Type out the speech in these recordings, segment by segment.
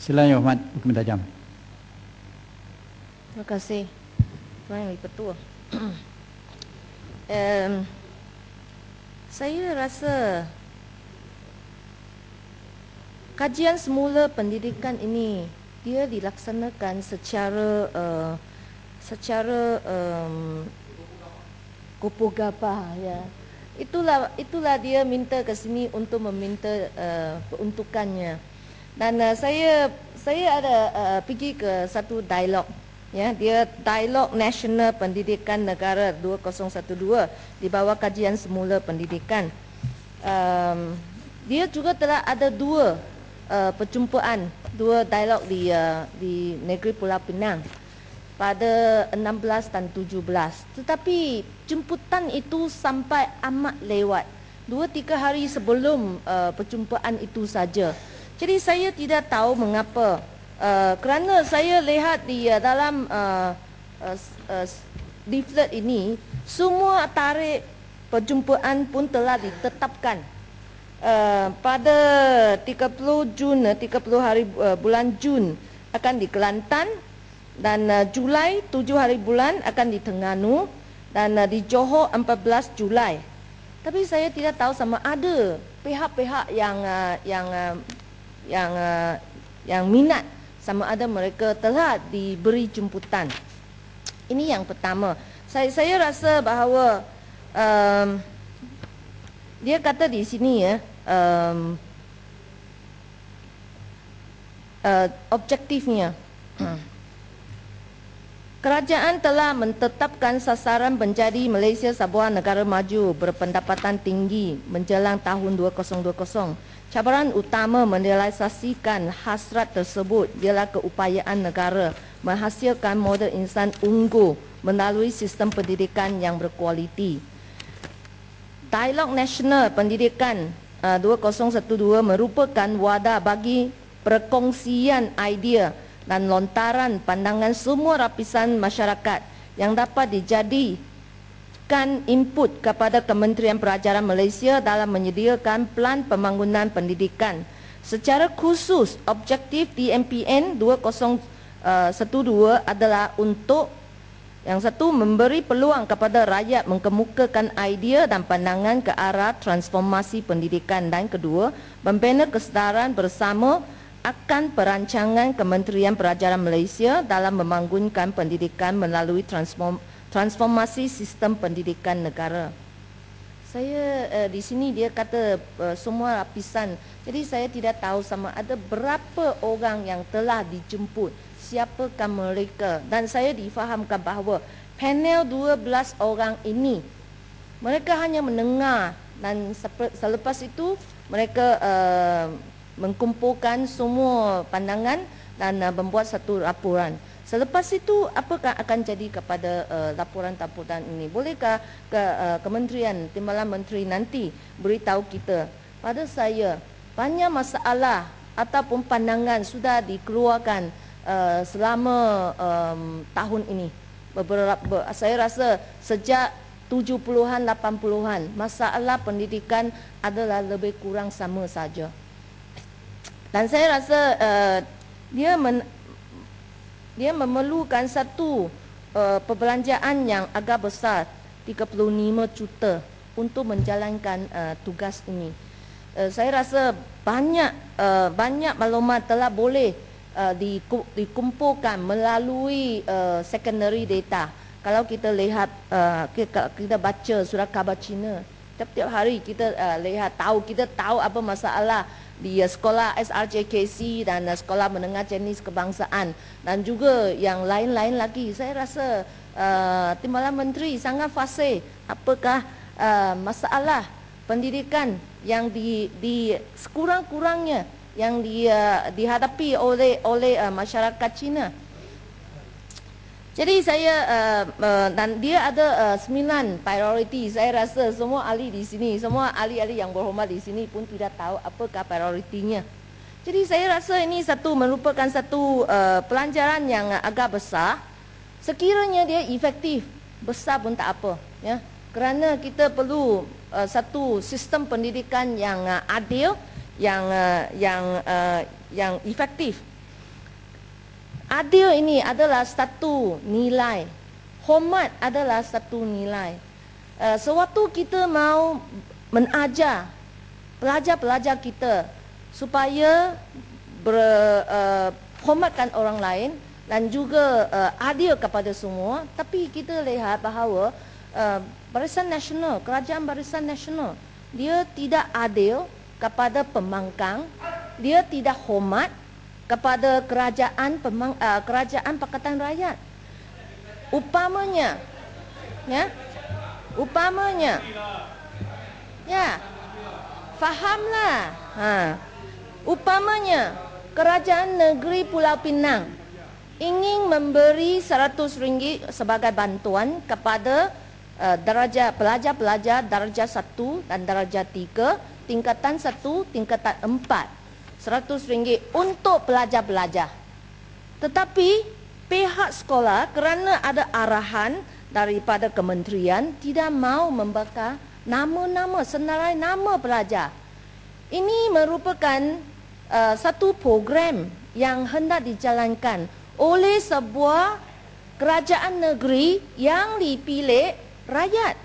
Sila Yang Hormat Hukum Tajam. Terima kasih. Tuan Yang Ketua. um, saya rasa kajian semula pendidikan ini dia dilaksanakan secara uh, secara um, kupu gapah ya. Itulah itulah dia minta ke sini untuk meminta uh, peruntukannya. Dan uh, saya saya ada uh, pergi ke satu dialog ya. Dia dialog nasional pendidikan negara 2012 di bawah kajian semula pendidikan. Um, dia juga telah ada dua uh, perjumpaan dua dialog di uh, di negeri Pulau Pinang pada 16 dan 17 tetapi jemputan itu sampai amat lewat. Dua tiga hari sebelum uh, perjumpaan itu saja jadi saya tidak tahu mengapa uh, kerana saya lihat di uh, dalam uh, uh, uh, leaflet ini semua tarikh perjumpaan pun telah ditetapkan. Uh, pada 30 Jun 30 hari uh, bulan Jun akan di Kelantan dan uh, Julai 7 hari bulan akan di Terengganu dan uh, di Johor 14 Julai. Tapi saya tidak tahu sama ada pihak-pihak yang uh, yang uh, yang uh, yang minat sama ada mereka telah diberi jemputan. Ini yang pertama. Saya saya rasa bahawa um, dia kata di sini ya um, uh, objektifnya. Kerajaan telah menetapkan sasaran menjadi Malaysia sebuah negara maju berpendapatan tinggi menjelang tahun 2020. Cabaran utama merealisasikan hasrat tersebut ialah keupayaan negara menghasilkan model insan unggul melalui sistem pendidikan yang berkualiti. Dialog Nasional Pendidikan uh, 2012 merupakan wadah bagi perkongsian idea dan lontaran pandangan semua lapisan masyarakat yang dapat dijadi memberikan input kepada Kementerian Pelajaran Malaysia dalam menyediakan pelan pembangunan pendidikan. Secara khusus, objektif DMPN 2012 uh, adalah untuk yang satu memberi peluang kepada rakyat mengemukakan idea dan pandangan ke arah transformasi pendidikan dan kedua membina kesedaran bersama akan perancangan Kementerian Pelajaran Malaysia dalam membangunkan pendidikan melalui transformasi transformasi sistem pendidikan negara. Saya uh, di sini dia kata uh, semua lapisan. Jadi saya tidak tahu sama ada berapa orang yang telah dijemput, siapakah mereka dan saya difahamkan bahawa panel 12 orang ini mereka hanya mendengar dan selepas itu mereka uh, mengkumpulkan semua pandangan dan uh, membuat satu laporan. Selepas itu apakah akan jadi kepada uh, laporan-laporan ini? Bolehkah ke uh, Kementerian Timbalan Menteri nanti beritahu kita pada saya banyak masalah ataupun pandangan sudah dikeluarkan uh, selama um, tahun ini. Beberapa ber, saya rasa sejak 70-an 80-an masalah pendidikan adalah lebih kurang sama saja. Dan saya rasa uh, dia men, dia memerlukan satu uh, perbelanjaan yang agak besar 35 juta untuk menjalankan uh, tugas ini. Uh, saya rasa banyak uh, banyak maklumat telah boleh uh, dikumpulkan melalui uh, secondary data. Kalau kita lihat uh, kita, kita baca surat khabar Cina, tiap-tiap hari kita uh, lihat tahu kita tahu apa masalah di sekolah SRJKC dan sekolah menengah jenis kebangsaan dan juga yang lain-lain lagi. Saya rasa uh, Timbalan Menteri sangat fasih apakah uh, masalah pendidikan yang di, di sekurang-kurangnya yang di, uh, dihadapi oleh oleh uh, masyarakat Cina. Jadi saya uh, uh, dia ada uh, sembilan priority. Saya rasa semua ahli di sini, semua ahli-ahli yang berhormat di sini pun tidak tahu apakah prioritinya. Jadi saya rasa ini satu merupakan satu uh, pelajaran yang agak besar. Sekiranya dia efektif, besar pun tak apa, ya. Kerana kita perlu uh, satu sistem pendidikan yang uh, adil, yang uh, yang uh, yang efektif Adil ini adalah satu nilai. Hormat adalah satu nilai. Uh, sewaktu kita mau menajar pelajar-pelajar kita supaya berhormatkan uh, orang lain dan juga uh, adil kepada semua, tapi kita lihat bahawa uh, Barisan Nasional, Kerajaan Barisan Nasional, dia tidak adil kepada pembangkang, dia tidak hormat kepada kerajaan pemang, uh, kerajaan Pakatan Rakyat. Upamanya ya. Upamanya ya. Fahamlah. Ha. Upamanya kerajaan negeri Pulau Pinang ingin memberi 100 ringgit sebagai bantuan kepada uh, darjah pelajar-pelajar darjah 1 dan darjah 3 tingkatan 1 tingkatan 4 RM100 untuk pelajar-pelajar. Tetapi pihak sekolah kerana ada arahan daripada kementerian tidak mau membakar nama-nama senarai nama pelajar. Ini merupakan uh, satu program yang hendak dijalankan oleh sebuah kerajaan negeri yang dipilih rakyat.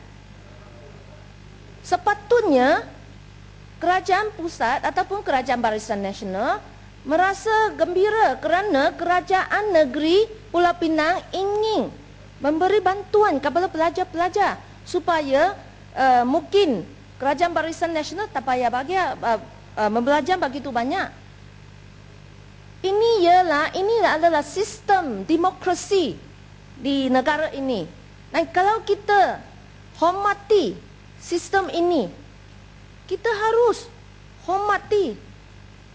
Sepatutnya kerajaan pusat ataupun kerajaan barisan nasional merasa gembira kerana kerajaan negeri Pulau Pinang ingin memberi bantuan kepada pelajar-pelajar supaya uh, mungkin kerajaan barisan nasional tak payah bagi uh, uh, membelajar begitu banyak. Ini ialah ini adalah sistem demokrasi di negara ini. Dan kalau kita hormati sistem ini, kita harus hormati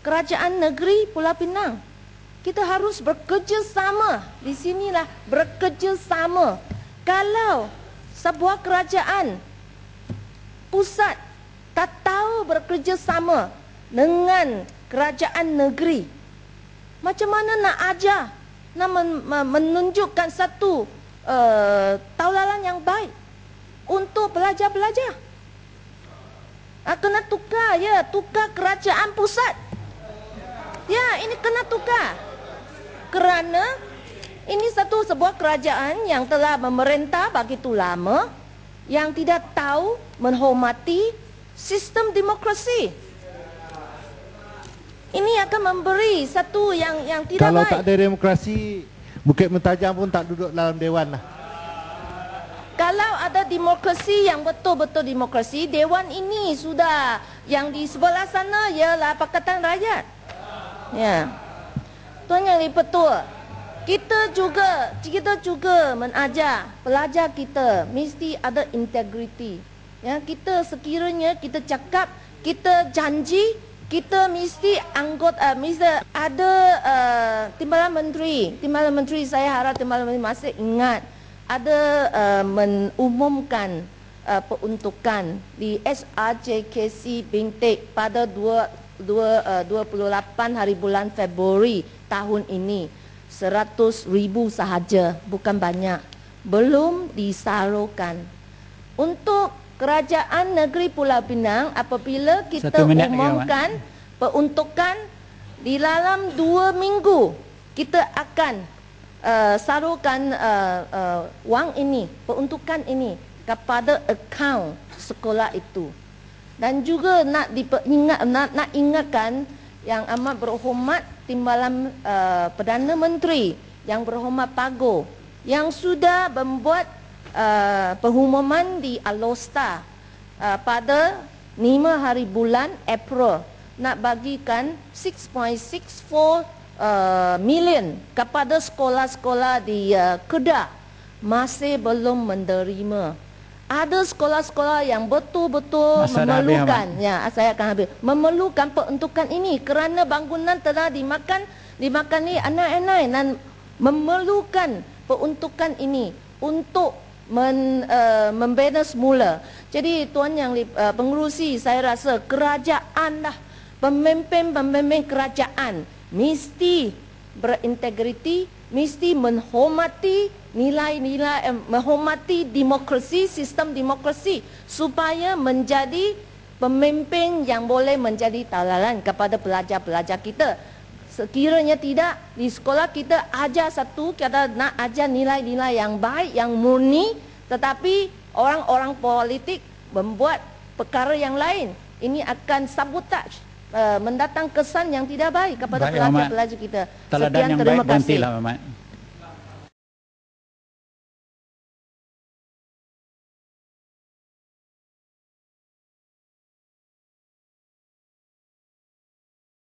kerajaan negeri Pulau Pinang. Kita harus bekerja sama. Di sinilah bekerja sama. Kalau sebuah kerajaan pusat tak tahu bekerja sama dengan kerajaan negeri, macam mana nak ajar, nak menunjukkan satu uh, taulalan yang baik untuk pelajar-pelajar? Ah, kena tukar ya, tukar kerajaan pusat. Ya, ini kena tukar. Kerana ini satu sebuah kerajaan yang telah memerintah begitu lama yang tidak tahu menghormati sistem demokrasi. Ini akan memberi satu yang yang tidak Kalau baik. Kalau tak ada demokrasi, Bukit Mentajam pun tak duduk dalam dewan lah kalau ada demokrasi yang betul-betul demokrasi, dewan ini sudah yang di sebelah sana ialah Pakatan Rakyat. Ya. Tuan yang betul. Kita juga kita juga menajar pelajar kita mesti ada integriti. Ya, kita sekiranya kita cakap, kita janji, kita mesti anggota uh, mesti ada uh, timbalan menteri. Timbalan menteri saya harap timbalan menteri masih ingat ada uh, mengumumkan uh, peruntukan di SRJKC Bintik pada 2, 2, uh, 28 hari bulan Februari tahun ini. 100 ribu sahaja, bukan banyak. Belum disalurkan. Untuk kerajaan negeri Pulau Pinang, apabila kita umumkan peruntukan di dalam dua minggu, kita akan uh, salurkan uh, uh, wang ini, peruntukan ini kepada akaun sekolah itu. Dan juga nak diingat nak, nak ingatkan yang amat berhormat timbalan uh, Perdana Menteri yang berhormat Pago yang sudah membuat uh, pengumuman di Alosta uh, pada 5 hari bulan April nak bagikan 6.64 uh, million kepada sekolah-sekolah di uh, Kedah masih belum menerima. Ada sekolah-sekolah yang betul-betul memerlukan, habis, ya saya akan habis, memerlukan peruntukan ini kerana bangunan telah dimakan dimakan ni anak-anak dan memerlukan peruntukan ini untuk men, uh, membina semula. Jadi tuan yang uh, pengurusi saya rasa kerajaan lah pemimpin-pemimpin kerajaan mesti berintegriti, mesti menghormati nilai-nilai, eh, menghormati demokrasi, sistem demokrasi supaya menjadi pemimpin yang boleh menjadi tauladan kepada pelajar-pelajar kita. Sekiranya tidak, di sekolah kita ajar satu, kita nak ajar nilai-nilai yang baik, yang murni, tetapi orang-orang politik membuat perkara yang lain. Ini akan sabotage, uh, mendatang kesan yang tidak baik kepada pelajar-pelajar kita. Teladan Sekian, yang terima baik kasih. gantilah.